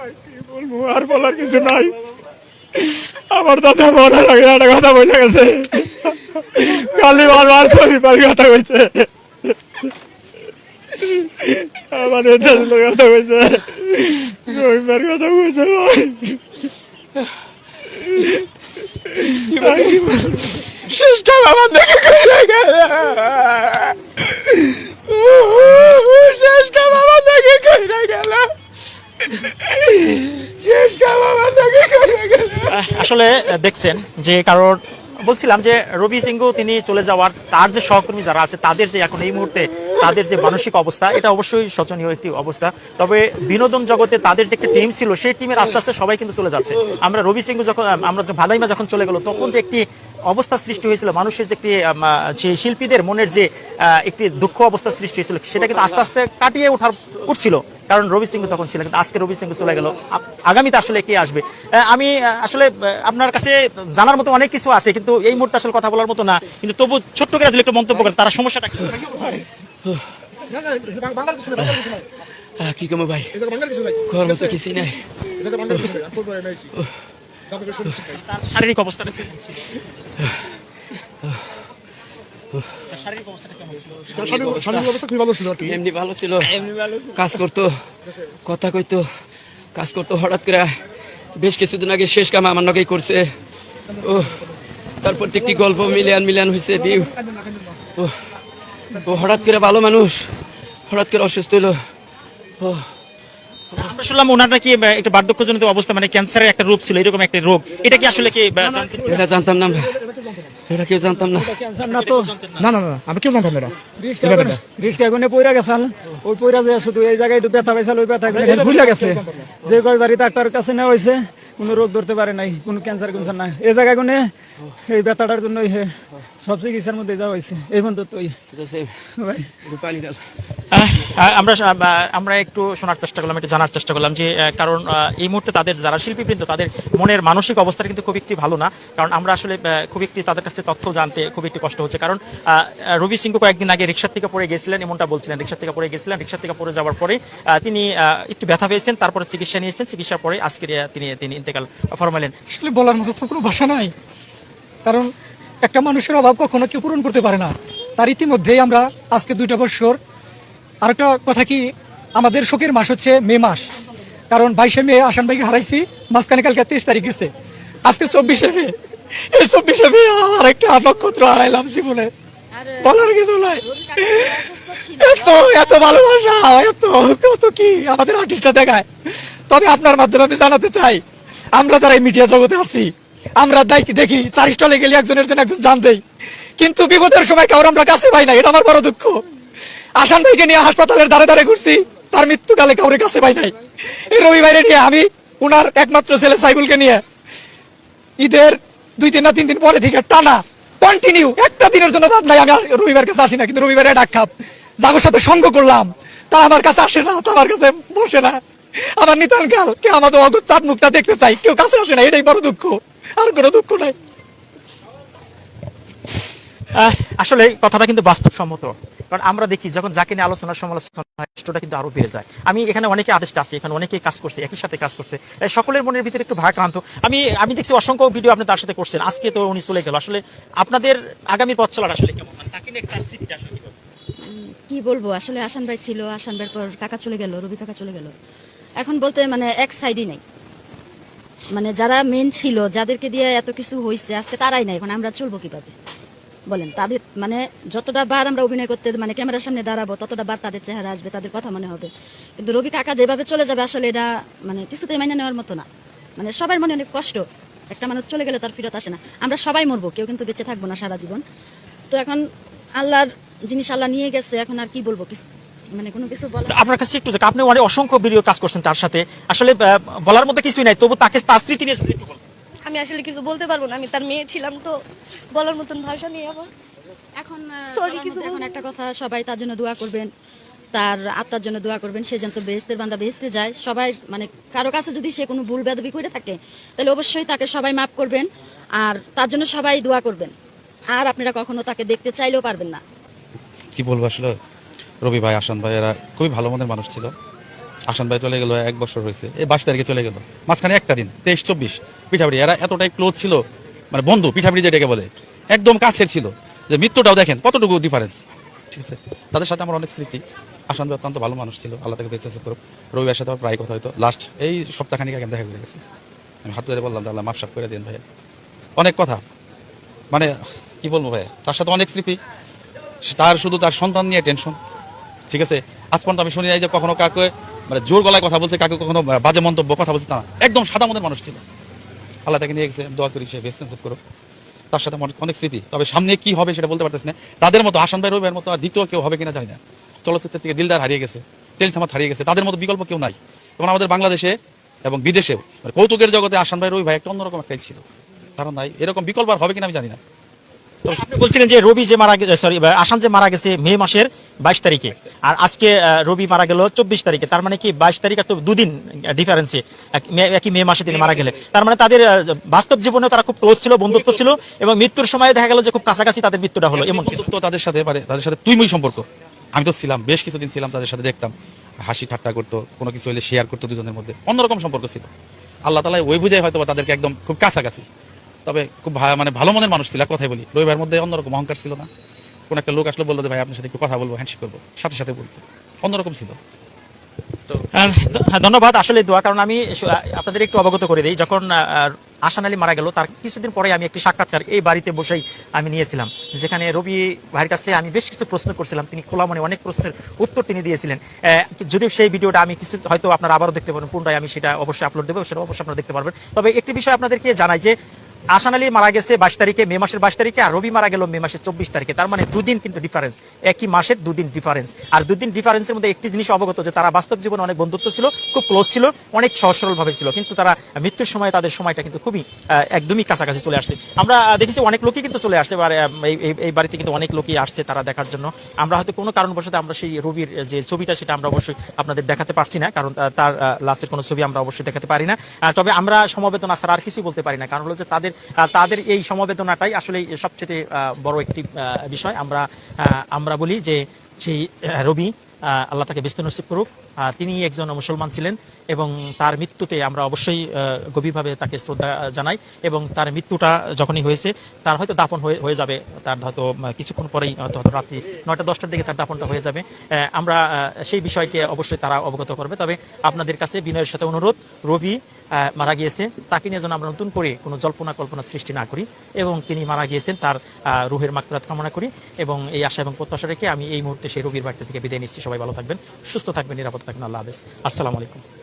ভাই, কি বলব? আর বলার কিছু নাই। আমার দাদা মনে লাগে একটা কথা বলে গেছে। কালি বারবার শরীফার কথা কইছে। আমাদের দেশের কথা কইছে। শরীফার কথা কইছে ভাই। শেষ কাল আমার দেখে গেল শেষ কাল আমার দেখে কইলে গেল শেষ কাল আমার দেখে কইলে গেল আহ, আসলে দেখছেন যে কারণ বলছিলাম যে রবি সিংহ তিনি চলে যাওয়ার, তার যে সহকর্মী যারা আছে, তাদের যে এখন এই মুহূর্তে তাদের যে মানসিক অবস্থা, এটা অবশ্যই শোচনীয় একটি অবস্থা। তবে বিনোদন জগতে তাদের যে একটা টিম ছিল, সেই টিমের আস্তে আস্তে সবাই কিন্তু চলে যাচ্ছে। আমরা রবি সিংহ যখন আমরা ভাদাইমা যখন চলে গেল, তখন যে একটি অবস্থা সৃষ্টি হয়েছিল মানুষের যে একটি যে শিল্পীদের মনের যে একটি দুঃখ অবস্থা সৃষ্টি হয়েছিল সেটা কিন্তু আস্তে আস্তে কাটিয়ে ওঠার উঠছিল। কারণ রবি সিংহ তখন ছিলেন কিন্তু আজকে রবি সিংহ চলে গেল। আগামীতে আসলে কে আসবে? আমি আসলে আপনার কাছে জানার মতো অনেক কিছু আছে কিন্তু এই মুহূর্তে আসলে কথা বলার মতো না। কিন্তু তবু ছোট্ট করে যদি একটু মন্তব্য করেন তারা সমস্যাটা কি? কমো ভাই? ঘর মতো কিছুই নাই। তার শারীরিক অবস্থাটা ছিল? তার শারীরিক অবস্থাটা কেমন ছিল? এমনি ভালো ছিল। কাজ করতো কথা কইতো কাজ করতো হঠাৎ করে বেশ কিছুদিন আগে শেষ কাম আমার করছে। ও গল্প মিলিয়ান মিলিয়ান হয়েছে ভিউ। ও হঠাৎ করে ভালো মানুষ হঠাৎ করে অসুস্থ হলো ও আমরা শুনলাম ওনার নাকি একটা বার্ধক্যজনিত অবস্থা মানে ক্যান্সারের একটা রূপ ছিল, এরকম একটা রোগ এটা কি আসলে কি জানতাম না। এটা কেউ জানতাম না। না তো? না না না আমি কেউ জানতাম না রিস্কা এখানে পইরা গেছাল। ওই পইরা যে শুধু এই জায়গায় একটু ব্যথা পাইছাল ওই ব্যথা ভুলে গেছে। যে কয় বাড়ি ডাক্তার কাছে নেওয়া হয়েছে কোনো রোগ ধরতে পারে নাই কোনো ক্যান্সার ক্যান্সার নাই। এই জায়গায় কোনে এই ব্যথাটার জন্য সব চিকিৎসার মধ্যে যাওয়া হয়েছে এই পর্যন্ত তো আমরা আমরা একটু শোনার চেষ্টা করলাম একটু জানার চেষ্টা করলাম যে কারণ এই মুহূর্তে তাদের যারা শিল্পীবৃন্দ তাদের মনের মানসিক অবস্থা কিন্তু খুব একটি ভালো না। কারণ আমরা আসলে খুব একটি তাদের কাছে তথ্য জানতে খুব একটি কষ্ট হচ্ছে। কারণ রবি সিংহ কয়েকদিন আগে রিক্সার থেকে পড়ে গেছিলেন, এমনটা বলছিলেন। রিক্সার থেকে পড়ে গেছিলেন রিক্সার থেকে পড়ে যাওয়ার পরে তিনি একটু ব্যথা পেয়েছেন, তারপরে চিকিৎসা নিয়েছেন। চিকিৎসার পরে আজকে তিনি তিনি ইন্তেকাল ফরমালেন আসলে বলার মতো তো কোনো ভাষা নাই। কারণ, একটা মানুষের অভাব কখনো কেউ পূরণ করতে পারে না। তার ইতিমধ্যেই আমরা আজকে দুইটা বছর আরেকটা কথা কি, আমাদের শোকের মাস হচ্ছে মে মাস। কারণ বাইশে মে আসান ভাইকে হারাইছি, মাঝখানে কালকে তেইশ তারিখ গেছে। আজকে চব্বিশে মে। চব্বিশে মে আরেকটা নক্ষত্র হারাইলাম জীবনে। বলার কিছু নাই। এত এত ভালোবাসা এত কত কি আমাদের দেখায়। তবে আপনার মাধ্যমে আমি জানাতে চাই আমরা যারা এই মিডিয়া জগতে আছি আমরা দেখি দেখি চার স্টলে গেলে একজনের জন্য একজন জান দেই। কিন্তু বিপদের সময় কাউর আমরা কাছে পাই না এটা আমার বড় দুঃখ। আসান ভাইকে নিয়ে হাসপাতালের ধারে ধারে ঘুরছি তার মৃত্যুকালে কাউরে কাছে পাই নাই। এই রবিবারে নিয়ে আমি উনার একমাত্র ছেলে সাইবুলকে নিয়ে ঈদের দুই দিন না, তিন দিন পরে থেকে টানা কন্টিনিউ একটা দিনের জন্য ভাব নাই আমি রবিবার কাছে আসি না, কিন্তু রবিবারে ডাক খাপ জাগর সাথে সঙ্গ করলাম। তারা আমার কাছে আসে না, তারা আমার কাছে বসে না। আমার নিতান কাল কেউ আমাদের অগত চাঁদ মুখটা দেখতে চাই। কেউ কাছে আসে না, এটাই বড় দুঃখ। আর কোনো দুঃখ নাই। আসলে কথাটা কিন্তু বাস্তবসম্মত। কারণ আমরা দেখি যখন যাকে নিয়ে আলোচনা সমালোচনা হয় কষ্টটা কিন্তু আরও বেড়ে যায়। আমি এখানে অনেকে আর্টিস্ট আছে এখানে অনেকেই কাজ করছে একই সাথে কাজ করছে। সকলের মনের ভিতরে একটু ভারাক্রান্ত। আমি আমি দেখছি অসংখ্য ভিডিও আপনি তার সাথে করছেন। আজকে তো উনি চলে গেল। আসলে আপনাদের আগামী পথ চলার আসলে কেমন? মানে তাকে নিয়ে তার স্মৃতিটা আসলে কি বলব? আসলে আসান ভাই ছিল আসান ভাইয়ের পর কাকা চলে গেল রবি কাকা চলে গেল। এখন বলতে মানে এক সাইডই নাই। মানে যারা মেন ছিল যাদেরকে দিয়ে এত কিছু হয়েছে আজকে তারাই নাই। এখন আমরা চলবো কীভাবে? বলেন, তাদের মানে যতটা বার আমরা অভিনয় করতে মানে ক্যামেরার সামনে দাঁড়াবো, ততটা বার তাদের চেহারা আসবে, তাদের কথা মনে হবে। কিন্তু রবি কাকা যেভাবে চলে যাবে, আসলে এটা মানে কিছুতেই মাইনে নেওয়ার মতো না। মানে সবার মনে অনেক কষ্ট। একটা মানুষ চলে গেলে তার ফিরত আসে না। আমরা সবাই মরবো, কেউ কিন্তু বেঁচে থাকব না সারা জীবন। তো এখন আল্লাহর জিনিস আল্লাহ নিয়ে গেছে, এখন আর কি বলব? কিছু মানে কোনো কিছু আপনার কাছে একটু আপনি অনেক অসংখ্য ভিডিও কাজ করছেন তার সাথে। আসলে বলার মতো কিছুই নাই, তবু তাকে তার স্মৃতি নিয়ে একটু। আমি আসলে কিছু বলতে পারব না আমি তার মেয়ে ছিলাম তো বলার মতন ভাষা নেই আমার। এখন বলার কিছু এখন একটা কথা সবাই তার জন্য দোয়া করবেন তার আত্মার জন্য দোয়া করবেন সে যেন তো বেহেস্তের বান্দা বেহেস্তে যায়। সবাই মানে কারও কাছে যদি সে কোনো ভুল বেদবি করে থাকে তাহলে অবশ্যই তাকে সবাই মাফ করবেন আর তার জন্য সবাই দোয়া করবেন। আর আপনারা কখনো তাকে দেখতে চাইলেও পারবেন না। কি বলব আসলে? রবি ভাই আসান ভাই এরা খুবই ভালো মনের মানুষ ছিল। হাসান ভাই চলে গেল, এক বছর হয়েছে। এই বাইশ তারিখে চলে গেল। মাঝখানে একটা দিন, তেইশ, চব্বিশ। পিঠাপিঠি এরা এতটাই ক্লোজ ছিল মানে বন্ধু পিঠাপিঠি যেটাকে বলে, একদম কাছের ছিল। যে মৃত্যুটাও দেখেন, কতটুকু ডিফারেন্স ঠিক আছে? তাদের সাথে আমার অনেক স্মৃতি। আসান ভাই অত্যন্ত ভালো মানুষ ছিল, আল্লাহ তাকে বেঁচে করুক। রবিবার সাথে আমার প্রায় কথা হয়তো লাস্ট এই সপ্তাহখানিক আগে দেখা করে গেছে। আমি হাত ধরে বললাম, আল্লাহ মাফ সাফ করে দিন ভাইয়া। অনেক কথা। মানে কি বলব ভাইয়া? তার সাথে অনেক স্মৃতি। তার শুধু তার সন্তান নিয়ে টেনশন ঠিক আছে? আজ পর্যন্ত আমি শুনি নাই যে কখনো কাকে মানে জোর গলায় কথা বলছে, কাকে কখনো বাজে মন্তব্য, কথা বলছে তা। একদম সাদা মনের মানুষ ছিল। আল্লাহ তাকে নিয়ে গেছে, দোয়া করি সে বেস্ট করো তার সাথে অনেক স্মৃতি। তবে সামনে কি হবে সেটা বলতে পারতেছি না। তাদের মতো হাসান ভাই রবির মতো আর দ্বিতীয় কেউ হবে কিনা জানি না। চলচ্চিত্র থেকে দিলদার হারিয়ে গেছে, তেল সামাত হারিয়ে গেছে। তাদের মতো বিকল্প কেউ নাই। এবং আমাদের বাংলাদেশে এবং বিদেশেও মানে কৌতুকের জগতে আসান ভাই রবি ভাই একটা অন্যরকম একটাই ছিল। কারণ নাই, এরকম বিকল্প আর হবে কিনা আমি জানি না। বলছিলেন যে রবি যে মারা গেছে সরি যে মারা গেছে মে মাসের বাইশ তারিখে, আর আজকে রবি মারা গেল চব্বিশ তারিখে, তার মানে কি বাইশ তারিখ তো দুদিন ডিফারেন্সে একই মে মাসে তিনি মারা গেলে তার মানে তাদের বাস্তব জীবনে তারা খুব ক্লোজ ছিল, বন্ধুত্ব ছিল, এবং মৃত্যুর সময় দেখা গেল যে খুব কাছাকাছি তাদের মৃত্যুটা হলো, এমন তাদের সাথে মানে তাদের সাথে তুই সম্পর্ক। আমি তো ছিলাম, বেশ কিছুদিন ছিলাম তাদের সাথে, দেখতাম, হাসি ঠাট্টা করতো, কোনো কিছু হলে শেয়ার করতো দুজনের মধ্যে, অন্যরকম সম্পর্ক ছিল। আল্লাহ তালা ওই বুঝাই হয়তো তাদেরকে একদম খুব কাছাকাছি। তবে খুব মানে ভালো মনের মানুষ ছিল কথাই বলি। রবিবার মধ্যে অন্যরকম অহংকার ছিল না। কোন একটা লোক আসলে বলল যে ভাই আপনার সাথে একটু কথা বলব হ্যান্ডশেক করব। সাথে সাথে বলব অন্যরকম ছিল। হ্যাঁ, হ্যাঁ, ধন্যবাদ। আসলে দোয়া কারণ আমি আপনাদের একটু অবগত করে দিই যখন আসান আলী মারা গেল তার কিছুদিন পরে আমি একটি সাক্ষাৎকার এই বাড়িতে বসেই আমি নিয়েছিলাম যেখানে রবি ভাইয়ের কাছে আমি বেশ কিছু প্রশ্ন করছিলাম। তিনি খোলা মনে অনেক প্রশ্নের উত্তর তিনি দিয়েছিলেন। আহ, যদিও সেই ভিডিওটা আমি কিছু হয়তো আপনারা আবারও দেখতে পারেন পুনরায় আমি সেটা অবশ্যই আপলোড দেবো সেটা অবশ্যই আপনারা দেখতে পারবেন। তবে একটি বিষয় আপনাদেরকে জানাই যে আসান আলী মারা গেছে বাইশ তারিখে, মে মাসের বাইশ তারিখে, আর রবি মারা গেল মে মাসের চব্বিশ তারিখে। তার মানে দুদিন কিন্তু ডিফারেন্স একই মাসের দুদিন ডিফারেন্স আর দুদিন ডিফারেন্সের মধ্যে একটি জিনিস অবগত যে, তারা বাস্তব জীবনে অনেক বন্ধুত্ব ছিল, খুব ক্লোজ ছিল, অনেক সহজ সরল ভাবে ছিল, কিন্তু তারা মৃত্যুর সময় তাদের সময়টা কিন্তু খুবই একদমই কাছাকাছি চলে আসছে। আমরা দেখেছি অনেক লোকই কিন্তু চলে আসছে এই- বাড়িতে কিন্তু অনেক লোকই আসছে তারা দেখার জন্য। আমরা হয়তো কোনো কারণবশত আমরা সেই রবির যে ছবিটা, সেটা আমরা অবশ্যই আপনাদের দেখাতে পারছি না, কারণ তার লাস্টের কোনো ছবি আমরা অবশ্যই দেখাতে পারি না। তবে আমরা সমবেদনা ছাড়া আর কিছুই বলতে পারি না, কারণ হলো যে তাদের আহ, তাদের এই সমবেদনাটাই আসলে সবচেয়ে বড় একটি বিষয়। আমরা আমরা বলি যে সেই রবি আল্লাহ তাকে ব্যস্ত নসিব করুক। তিনি একজন মুসলমান ছিলেন এবং তার মৃত্যুতে আমরা অবশ্যই গভীরভাবে তাকে শ্রদ্ধা জানাই এবং তার মৃত্যুটা যখনই হয়েছে তার হয়তো দাপন হয়ে যাবে। তার হয়তো কিছুক্ষণ পরেই হয়তো রাত্রি নয়টা দশটার দিকে তার দাপনটা হয়ে যাবে। আমরা সেই বিষয়কে অবশ্যই তারা অবগত করবে। তবে আপনাদের কাছে বিনয়ের সাথে অনুরোধ রবি মারা গিয়েছে। তাকে নিয়ে যেন আমরা নতুন করে কোনো জল্পনা কল্পনা সৃষ্টি না করি এবং তিনি মারা গিয়েছেন তার রুহের মাকরাত কামনা করি এবং এই আশা এবং প্রত্যাশা রেখে আমি এই মুহূর্তে সেই রোগীর বাড়িতে থেকে বিদায় নিচ্ছি। সবাই ভালো থাকবেন, সুস্থ থাকবেন, নিরাপদ থাকবেন। আল্লাহ হাফেজ। আসসালামু আলাইকুম।